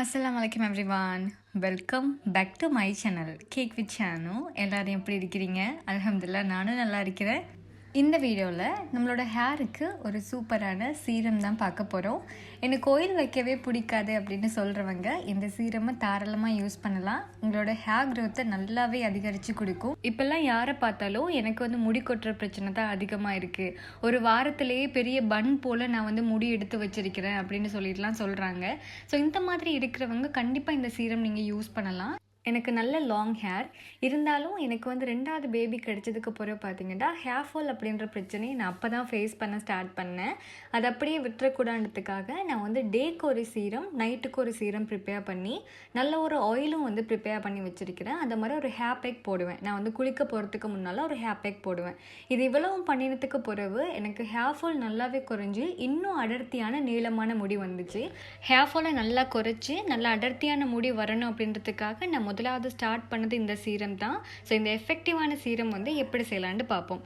அஸ்ஸலாம் வலைக்கம் every everyone welcome back to my channel cake with Chenu எல்லோரும் எப்படி இருக்கிறீங்க? அலமதுல்லா நானும் நல்லா இருக்கிறேன். இந்த வீடியோவில் நம்மளோட ஹேருக்கு ஒரு சூப்பரான சீரம் தான் பார்க்க போகிறோம் எனக்கு கோயில் வைக்கவே பிடிக்காது அப்படின்னு சொல்கிறவங்க இந்த சீரமை தாராளமாக யூஸ் பண்ணலாம். உங்களோட ஹேர் க்ரோத்தை நல்லாவே அதிகரித்து கொடுக்கும். இப்போல்லாம் யாரை பார்த்தாலும் எனக்கு வந்து முடி கொட்டுற பிரச்சனை தான் அதிகமாக இருக்குது ஒரு வாரத்திலேயே பெரிய பன் போல் நான் வந்து முடி எடுத்து வச்சிருக்கிறேன் அப்படின்னு சொல்லிட்டுலாம் சொல்கிறாங்க ஸோ இந்த மாதிரி இருக்கிறவங்க கண்டிப்பாக இந்த சீரம் நீங்கள் யூஸ் பண்ணலாம். எனக்கு நல்ல லாங் ஹேர் இருந்தாலும் எனக்கு வந்து ரெண்டாவது பேபி கிடைச்சதுக்கு பிறகு பார்த்தீங்கன்னா ஹேர் ஃபால் அப்படின்ற பிரச்சனையை நான் அப்போ தான் ஃபேஸ் பண்ண ஸ்டார்ட் பண்ணேன். அது அப்படியே விட்டுறக்கூடாதுக்காக நான் வந்து டேக்கு ஒரு சீரம் நைட்டுக்கு ஒரு சீரம் ப்ரிப்பேர் பண்ணி நல்ல ஒரு ஆயிலும் வந்து ப்ரிப்பேர் பண்ணி வச்சுருக்கிறேன். அந்த மாதிரி ஒரு ஹேர் பேக் போடுவேன். நான் வந்து குளிக்க போகிறதுக்கு முன்னால் ஒரு ஹேர் பேக் போடுவேன். இது இவ்வளவும் பண்ணினதுக்கு பிறகு எனக்கு ஹேர் ஃபால் நல்லாவே குறைஞ்சி இன்னும் அடர்த்தியான நீளமான முடி வந்துச்சு. ஹேர் ஃபாலை நல்லா குறைச்சி நல்லா அடர்த்தியான முடி வரணும் அப்படின்றதுக்காக நான் முதலாவது ஸ்டார்ட் பண்ணது இந்த சீரம் தான். ஸோ இந்த எஃபெக்டிவான சீரம் வந்து எப்படி செய்யலான்னு பார்ப்போம்.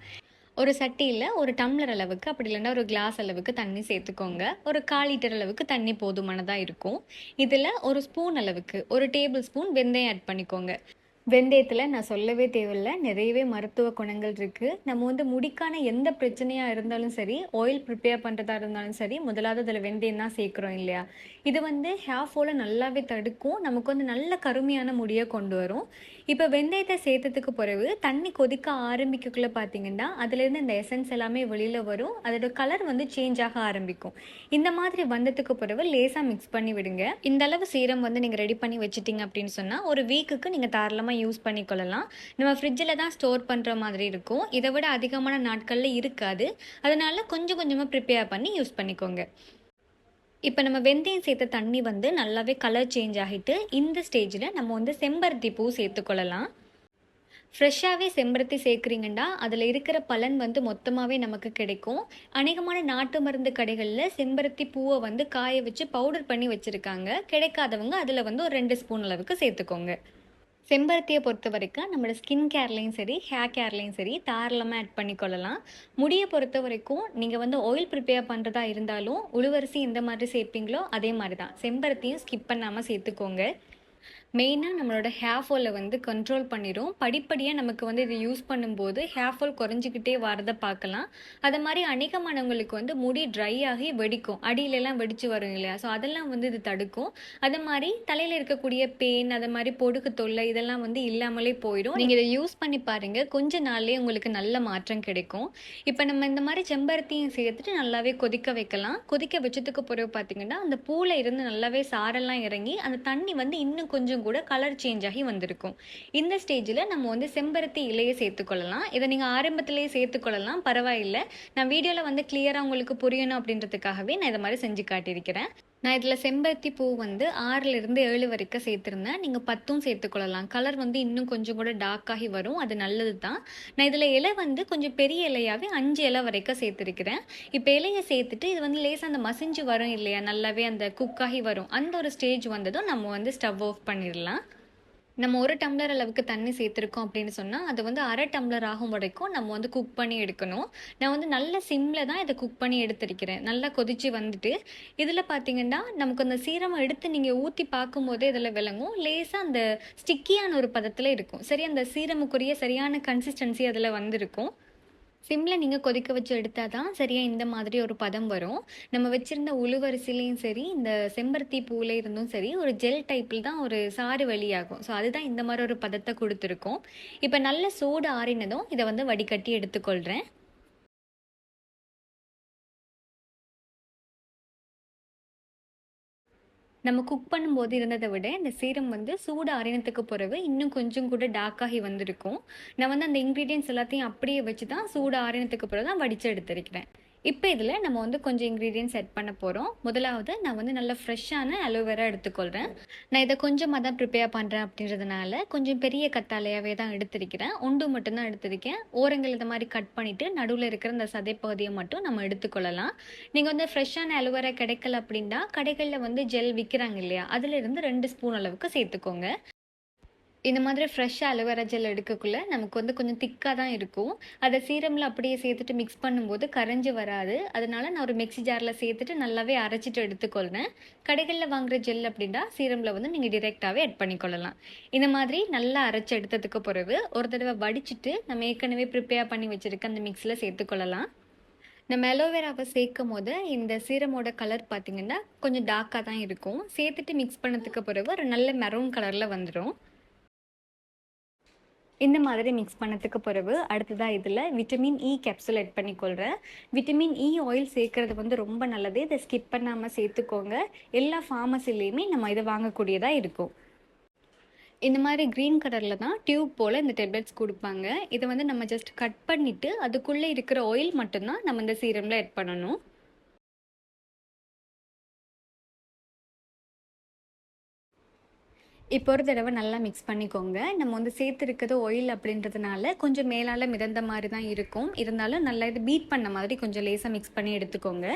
ஒரு சட்டியில் ஒரு டம்ளர் அளவுக்கு அப்படி இல்லைன்னா ஒரு கிளாஸ் அளவுக்கு தண்ணி சேர்த்துக்கோங்க. ஒரு கால் லிட்டர் அளவுக்கு தண்ணி போதுமானதாக இருக்கும். இதில் ஒரு ஸ்பூன் அளவுக்கு ஒரு டேபிள் ஸ்பூன் வெந்தயம் ஆட் பண்ணிக்கோங்க. வெந்தயத்தில் நான் சொல்லவே தேவையில்ல. நிறையவே மருத்துவ குணங்கள் இருக்குது நம்ம வந்து முடிக்கான எந்த பிரச்சனையாக இருந்தாலும் சரி ஆயில் ப்ரிப்பேர் பண்ணுறதா இருந்தாலும் சரி முதலாவது அதில் வெந்தயம் தான் சேர்க்குறோம் இல்லையா? இது வந்து ஹேர் ஃபாலை நல்லாவே தடுக்கும். நமக்கு வந்து நல்ல கருமையான முடியை கொண்டு வரும். இப்போ வெந்தயத்தை சேர்த்ததுக்கு பிறகு தண்ணி கொதிக்க ஆரம்பிக்கக்குள்ளே பார்த்தீங்கன்னா அதுலேருந்து இந்த எசன்ஸ் எல்லாமே வெளியில் வரும். அதோட கலர் வந்து சேஞ்ச் ஆக ஆரம்பிக்கும். இந்த மாதிரி வந்ததுக்கு பிறகு லேசாக மிக்ஸ் பண்ணி விடுங்க. இந்த அளவு சீரம் வந்து நீங்கள் ரெடி பண்ணி வச்சிட்டிங்க அப்படின்னு சொன்னால் ஒரு வீக்குக்கு நீங்கள் தாராளமாக யூஸ் பண்ணிக்கொள்ளலாம். நம்ம ஃப்ரிட்ஜில் தான் ஸ்டோர் பண்ணுற மாதிரி இருக்கும். இதை விட அதிகமான நாட்களில் இருக்காது. அதனால் கொஞ்சம் கொஞ்சமாக ப்ரிப்பேர் பண்ணி யூஸ் பண்ணிக்கோங்க. இப்போ நம்ம வெந்தயம் சேர்த்த தண்ணி வந்து நல்லாவே கலர் சேஞ்ச் ஆகிட்டு இந்த ஸ்டேஜில் நம்ம வந்து செம்பருத்தி பூ சேர்த்துக்கொள்ளலாம் ஃப்ரெஷ்ஷாகவே செம்பருத்தி சேர்க்குறீங்கன்னா அதில் இருக்கிற பலன் வந்து மொத்தமாகவே நமக்கு கிடைக்கும். அநேகமான நாட்டு மருந்து கடைகளில் செம்பருத்தி பூவை வந்து காய வச்சு பவுடர் பண்ணி வச்சுருக்காங்க. கிடைக்காதவங்க அதில் வந்து ஒரு ரெண்டு ஸ்பூன் அளவுக்கு சேர்த்துக்கோங்க. செம்பருத்தியை பொறுத்த வரைக்கும் நம்மளோட ஸ்கின் கேர்லேயும் சரி ஹேர் கேர்லேயும் சரி தாராளமாக ஆட் பண்ணிக்கொள்ளலாம். முடியை பொறுத்த வரைக்கும் நீங்கள் வந்து ஆயில் ப்ரிப்பேர் பண்ணுறதா இருந்தாலும் உளுவரிசி எந்த மாதிரி சேர்ப்பீங்களோ அதே மாதிரி தான். செம்பருத்தியும் ஸ்கிப் பண்ணாமல் சேர்த்துக்கோங்க. மெயினாக நம்மளோட ஹேர் ஃபாலை வந்து கண்ட்ரோல் பண்ணிடும் படிப்படியாக நமக்கு வந்து இதை யூஸ் பண்ணும்போது ஹேர் ஃபால் குறைஞ்சிக்கிட்டே வரதை பார்க்கலாம். அது மாதிரி அநேகமானவங்களுக்கு வந்து முடி ட்ரை ஆகி வெடிக்கும். அடியிலெல்லாம் வெடிச்சு வரும் இல்லையா? ஸோ அதெல்லாம் வந்து இது தடுக்கும். அது மாதிரி தலையில் இருக்கக்கூடிய பெயின் அது மாதிரி பொடுக்கு தொல்லை இதெல்லாம் வந்து இல்லாமலே போயிடும். நீங்கள் இதை யூஸ் பண்ணி பாருங்கள் கொஞ்ச நாள்லேயே உங்களுக்கு நல்ல மாற்றம் கிடைக்கும். இப்போ நம்ம இந்த மாதிரி செம்பருத்தியும் சேர்த்துட்டு நல்லாவே கொதிக்க வைக்கலாம். கொதிக்க வச்சதுக்கு பிறகு பார்த்தீங்கன்னா அந்த பூவில் இருந்து நல்லாவே சாரெல்லாம் இறங்கி அந்த தண்ணி வந்து இன்னும் கொஞ்சம் கூட கலர் சேஞ்ச் ஆகி வந்திருக்கும். இந்த ஸ்டேஜில் நம்ம வந்து செம்பருத்தி இலையை சேர்த்துக்கொள்ளலாம் இதை நீங்கள் ஆரம்பத்திலேயே சேர்த்துக்கொள்ளலாம் பரவாயில்லை. நான் வீடியோவில் வந்து கிளியராக உங்களுக்கு புரியணும் அப்படின்றதுக்காகவே நான் இதை மாதிரி செஞ்சு காட்டியிருக்கிறேன். நான் இதில் செம்பருத்தி பூ வந்து ஆறிலிருந்து ஏழு வரைக்கும் சேர்த்துருந்தேன். நீங்கள் பத்தும் சேர்த்துக்கொள்ளலாம். கலர் வந்து இன்னும் கொஞ்சம் கூட டார்க்காகி வரும். அது நல்லது தான் நான் இதில் இலை வந்து கொஞ்சம் பெரிய இலையாகவே அஞ்சு இலை வரைக்கும் சேர்த்துருக்கிறேன். இப்போ இலையை சேர்த்துட்டு இது வந்து லேசாக அந்த மசிஞ்சு வரும் இல்லையா? நல்லாவே அந்த குக்காகி வரும். அந்த ஒரு ஸ்டேஜ் வந்ததும் நம்ம வந்து ஸ்டவ் ஆஃப் பண்ணிடலாம். நம்ம ஒரு டம்ளர் அளவுக்கு தண்ணி சேர்த்துருக்கோம் அப்படின்னு சொன்னால் அது வந்து அரை டம்ளர் ஆகும் வரைக்கும் நம்ம வந்து குக் பண்ணி எடுக்கணும். நான் வந்து நல்ல சிம்மில் தான் இதை குக் பண்ணி எடுத்திருக்கிறேன். நல்லா கொதிச்சு வந்துட்டு இதில் பார்த்தீங்கன்னா நமக்கு அந்த சீரகம் எடுத்து நீங்கள் ஊற்றி பார்க்கும்போதே இதில் விளங்கும். லேசாக அந்த ஸ்டிக்கியான ஒரு பதத்தில் இருக்கும். சரி அந்த சீரமுக்குரிய சரியான கன்சிஸ்டன்சி அதில் வந்திருக்கும். சிம்மில் நீங்கள் கொதிக்க வச்சு எடுத்தால் தான் சரியாக இந்த மாதிரி ஒரு பதம் வரும். நம்ம வச்சுருந்த உளுவரிசிலையும் சரி இந்த செம்பருத்தி பூவில் இருந்தும் சரி ஒரு ஜெல் டைப்பில் தான் ஒரு சாறு வெளியாகும் ஸோ அதுதான் இந்த மாதிரி ஒரு பதத்தை கொடுத்துருக்கோம். இப்போ நல்ல சூடு ஆறினதும் இதை வந்து வடிகட்டி எடுத்துக்கொள்கிறேன் நம்ம குக் பண்ணும்போது இருந்ததை விட இந்த சீரம் வந்து சூடு அரைனத்துக்கு பிறகு இன்னும் கொஞ்சம் கூட டார்க்காகி வந்திருக்கும். நான் வந்து அந்த இன்க்ரீடியன்ஸ் எல்லாத்தையும் அப்படியே வச்சு தான் சூடு ஆறினத்துக்கு பிறகு தான் வடித்து எடுத்திருக்கிறேன் இப்போ இதில் நம்ம வந்து கொஞ்சம் இன்க்ரீடியன்ஸ் செட் பண்ண போகிறோம் முதலாவது நான் வந்து நல்ல ஃப்ரெஷ்ஷான அலோவேரா எடுத்துக்கொள்கிறேன் நான் இதை கொஞ்சமாக தான் ப்ரிப்பேர் பண்ணுறேன் அப்படின்றதுனால கொஞ்சம் பெரிய கத்தாலையாகவே தான் எடுத்திருக்கிறேன். உண்டு மட்டும்தான் எடுத்திருக்கேன். ஓரங்கள் இந்த மாதிரி கட் பண்ணிவிட்டு நடுவில் இருக்கிற இந்த சதை பகுதியை மட்டும் நம்ம எடுத்துக்கொள்ளலாம். நீங்கள் வந்து ஃப்ரெஷ்ஷான அலோவேரா கிடைக்கல அப்படின்னா கடைகளில் வந்து ஜெல் விற்கிறாங்க இல்லையா? அதிலிருந்து ரெண்டு ஸ்பூன் அளவுக்கு சேர்த்துக்கோங்க. இந்த மாதிரி ஃப்ரெஷ்ஷாக அலோவேரா ஜெல் எடுக்கக்குள்ளே நமக்கு வந்து கொஞ்சம் திக்காக தான் இருக்கும். அதை சீரமில் அப்படியே சேர்த்துட்டு மிக்ஸ் பண்ணும்போது கரைஞ்சி வராது. அதனால நான் ஒரு மிக்ஸி ஜாரில் சேர்த்துட்டு நல்லாவே அரைச்சிட்டு எடுத்துக்கொள்வேன் கடைகளில் வாங்குற ஜெல் அப்படின்னா சீரமில் வந்து நீங்கள் டிரெக்டாகவே ஆட் பண்ணிக்கொள்ளலாம். இந்த மாதிரி நல்லா அரைச்சி எடுத்ததுக்கு பிறகு ஒரு தடவை வடிச்சிட்டு நம்ம ஏற்கனவே ப்ரிப்பேர் பண்ணி வச்சுருக்க அந்த மிக்ஸில் சேர்த்துக்கொள்ளலாம். நம்ம அலோவேராவை சேர்க்கும் போது இந்த சீரமோட கலர் பார்த்திங்கன்னா கொஞ்சம் டார்க்காக தான் இருக்கும். சேர்த்துட்டு மிக்ஸ் பண்ணதுக்கு பிறகு ஒரு நல்ல மெரூன் கலரில் வந்துடும் இந்த மாதிரி மிக்ஸ் பண்ணதுக்கு பிறகு அடுத்ததாக இதில் vitamin E e capsule add பண்ணிக்கொள்கிறேன் vitamin E e oil சேர்க்குறது வந்து ரொம்ப நல்லது. இதை ஸ்கிப் பண்ணாமல் சேர்த்துக்கோங்க. எல்லா ஃபார்மசிலையுமே நம்ம இதை வாங்கக்கூடியதாக இருக்கும். இந்த மாதிரி க்ரீன் கலரில் தான் டியூப் போல் இந்த டெப்லெட்ஸ் கொடுப்பாங்க. இதை வந்து நம்ம ஜஸ்ட் கட் பண்ணிவிட்டு அதுக்குள்ளே இருக்கிற ஆயில் மட்டும்தான் நம்ம இந்த சீரமில் ஆட் பண்ணணும். இப்போ ஒரு தடவை நல்லா மிக்ஸ் பண்ணிக்கோங்க. நம்ம வந்து சேர்த்துருக்கிறது ஆயில் அப்படின்றதுனால கொஞ்சம் மேலால் மிதந்த மாதிரி தான் இருக்கும். இருந்தாலும் நல்லா இது பீட் பண்ண மாதிரி கொஞ்சம் லேசாக மிக்ஸ் பண்ணி எடுத்துக்கோங்க.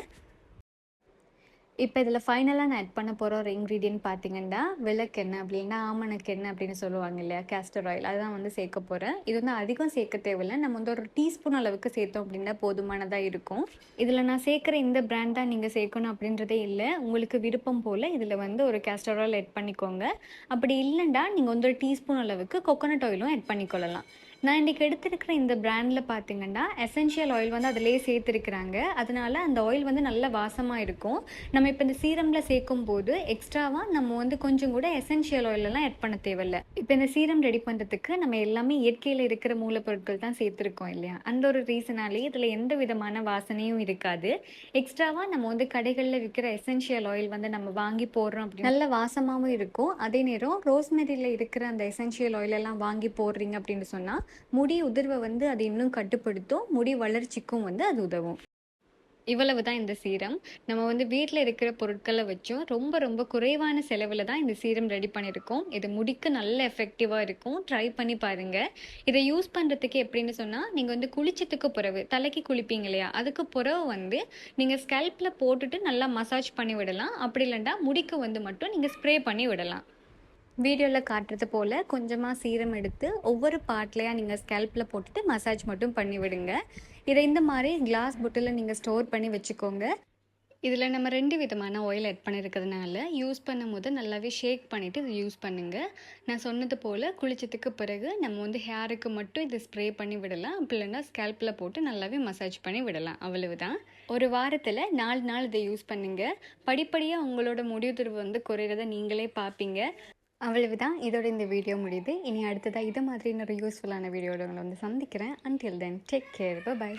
இப்போ இதில் ஃபைனலாக நான் ஆட் பண்ண போகிற ஒரு இன்க்ரீடியன்ட் பார்த்தீங்கன்னா விளக்கெண்ணெய் அப்படின்னா ஆமணக்கெண்ணெய் அப்படின்னு சொல்லுவாங்க இல்லையா? கேஸ்டர் ஆயில் அதுதான் வந்து சேர்க்க போகிறேன் இது வந்து அதிகம் சேர்க்க தேவையில்லை. நம்ம வந்து ஒரு டீஸ்பூன் அளவுக்கு சேர்த்தோம் அப்படின்னா போதுமானதாக இருக்கும். இதில் நான் சேர்க்குற இந்த பிராண்ட் தான் நீங்கள் சேர்க்கணும் அப்படின்றதே இல்லை. உங்களுக்கு விருப்பம் போல் இதில் வந்து ஒரு கேஸ்டர் ஆயில் ஆட் பண்ணிக்கோங்க. அப்படி இல்லைண்டா நீங்கள் வந்து ஒரு டீஸ்பூன் அளவுக்கு கொக்கனட் ஆயிலும் ஆட் பண்ணிக்கொள்ளலாம். நான் இன்றைக்கி எடுத்திருக்கிற இந்த பிராண்டில் பார்த்தீங்கன்னா எசென்ஷியல் ஆயில் வந்து அதிலே சேர்த்துருக்குறாங்க. அதனால் அந்த ஆயில் வந்து நல்ல வாசமாக இருக்கும். நம்ம இப்போ இந்த சீரமில் சேர்க்கும் போது எக்ஸ்ட்ராவாக நம்ம வந்து கொஞ்சம் கூட எசென்ஷியல் ஆயிலெல்லாம் ஆட் பண்ண தேவையில்லை. இப்போ இந்த சீரம் ரெடி பண்ணுறதுக்கு நம்ம எல்லாமே இயற்கையில் இருக்கிற மூலப்பொருட்கள் தான் சேர்த்துருக்கோம் இல்லையா? அந்த ஒரு ரீசனாலே இதில் எந்த விதமான வாசனையும் இருக்காது. எக்ஸ்ட்ராவாக நம்ம வந்து கடைகளில் விற்கிற எசென்ஷியல் ஆயில் வந்து நம்ம வாங்கி போடுறோம் அப்படி நல்ல வாசமாகவும் இருக்கும். அதே நேரம் ரோஸ்மெரியில் இருக்கிற அந்த எசென்ஷியல் ஆயிலெல்லாம் வாங்கி போடுறீங்க அப்படின்னு சொன்னால் முடி உதிர்வை வந்து அது இன்னும் கட்டுப்படுத்தும். முடி வளர்ச்சிக்கும் வந்து அது உதவும். இவ்வளவு தான் இந்த சீரம். நம்ம வந்து வீட்டில் இருக்கிற பொருட்களை வச்சும் ரொம்ப ரொம்ப குறைவான செலவில் தான் இந்த சீரம் ரெடி பண்ணியிருக்கோம். இது முடிக்கு நல்ல எஃபெக்டிவாக இருக்கும். ட்ரை பண்ணி பாருங்கள் இதை யூஸ் பண்ணுறதுக்கு எப்படின்னு சொன்னால் நீங்கள் வந்து குளிச்சதுக்கு பிறகு தலைக்கு குளிப்பீங்க இல்லையா? அதுக்கு பிறகு வந்து நீங்கள் ஸ்கல்ப்பில் போட்டுட்டு நல்லா மசாஜ் பண்ணி விடலாம். அப்படி இல்லைண்டா முடிக்கு வந்து மட்டும் நீங்கள் ஸ்ப்ரே பண்ணி விடலாம். வீடியோவில் காட்டுறது போல் கொஞ்சமாக சீரம் எடுத்து ஒவ்வொரு பார்ட்லையாக நீங்கள் ஸ்கேல்பில் போட்டுட்டு மசாஜ் மட்டும் பண்ணி விடுங்க. இதை இந்த மாதிரி கிளாஸ் புட்டில் நீங்கள் ஸ்டோர் பண்ணி வச்சுக்கோங்க. இதில் நம்ம ரெண்டு விதமான ஆயில் ஆட் பண்ணியிருக்கிறதுனால யூஸ் பண்ணும் போது நல்லாவே ஷேக் பண்ணிவிட்டு இதை யூஸ் பண்ணுங்கள் நான் சொன்னது போல் குளிச்சதுக்கு பிறகு நம்ம வந்து ஹேருக்கு மட்டும் இதை ஸ்ப்ரே பண்ணி விடலாம். அப்படி இல்லைன்னா ஸ்கேல்பில் போட்டு நல்லாவே மசாஜ் பண்ணி விடலாம். அவ்வளவுதான். ஒரு வாரத்தில் நாலு நாள் இதை யூஸ் பண்ணுங்கள் படிப்படியாக உங்களோட முடிவுதிர்வு வந்து குறையிறத நீங்களே பார்ப்பீங்க. அவ்வளவுதான். இதோட இந்த வீடியோ முடியுது. இனி அடுத்ததாக இது மாதிரி இன்னொரு யூஸ்ஃபுல்லான வீடியோட உங்களை வந்து சந்திக்கிறேன். Until then take care bye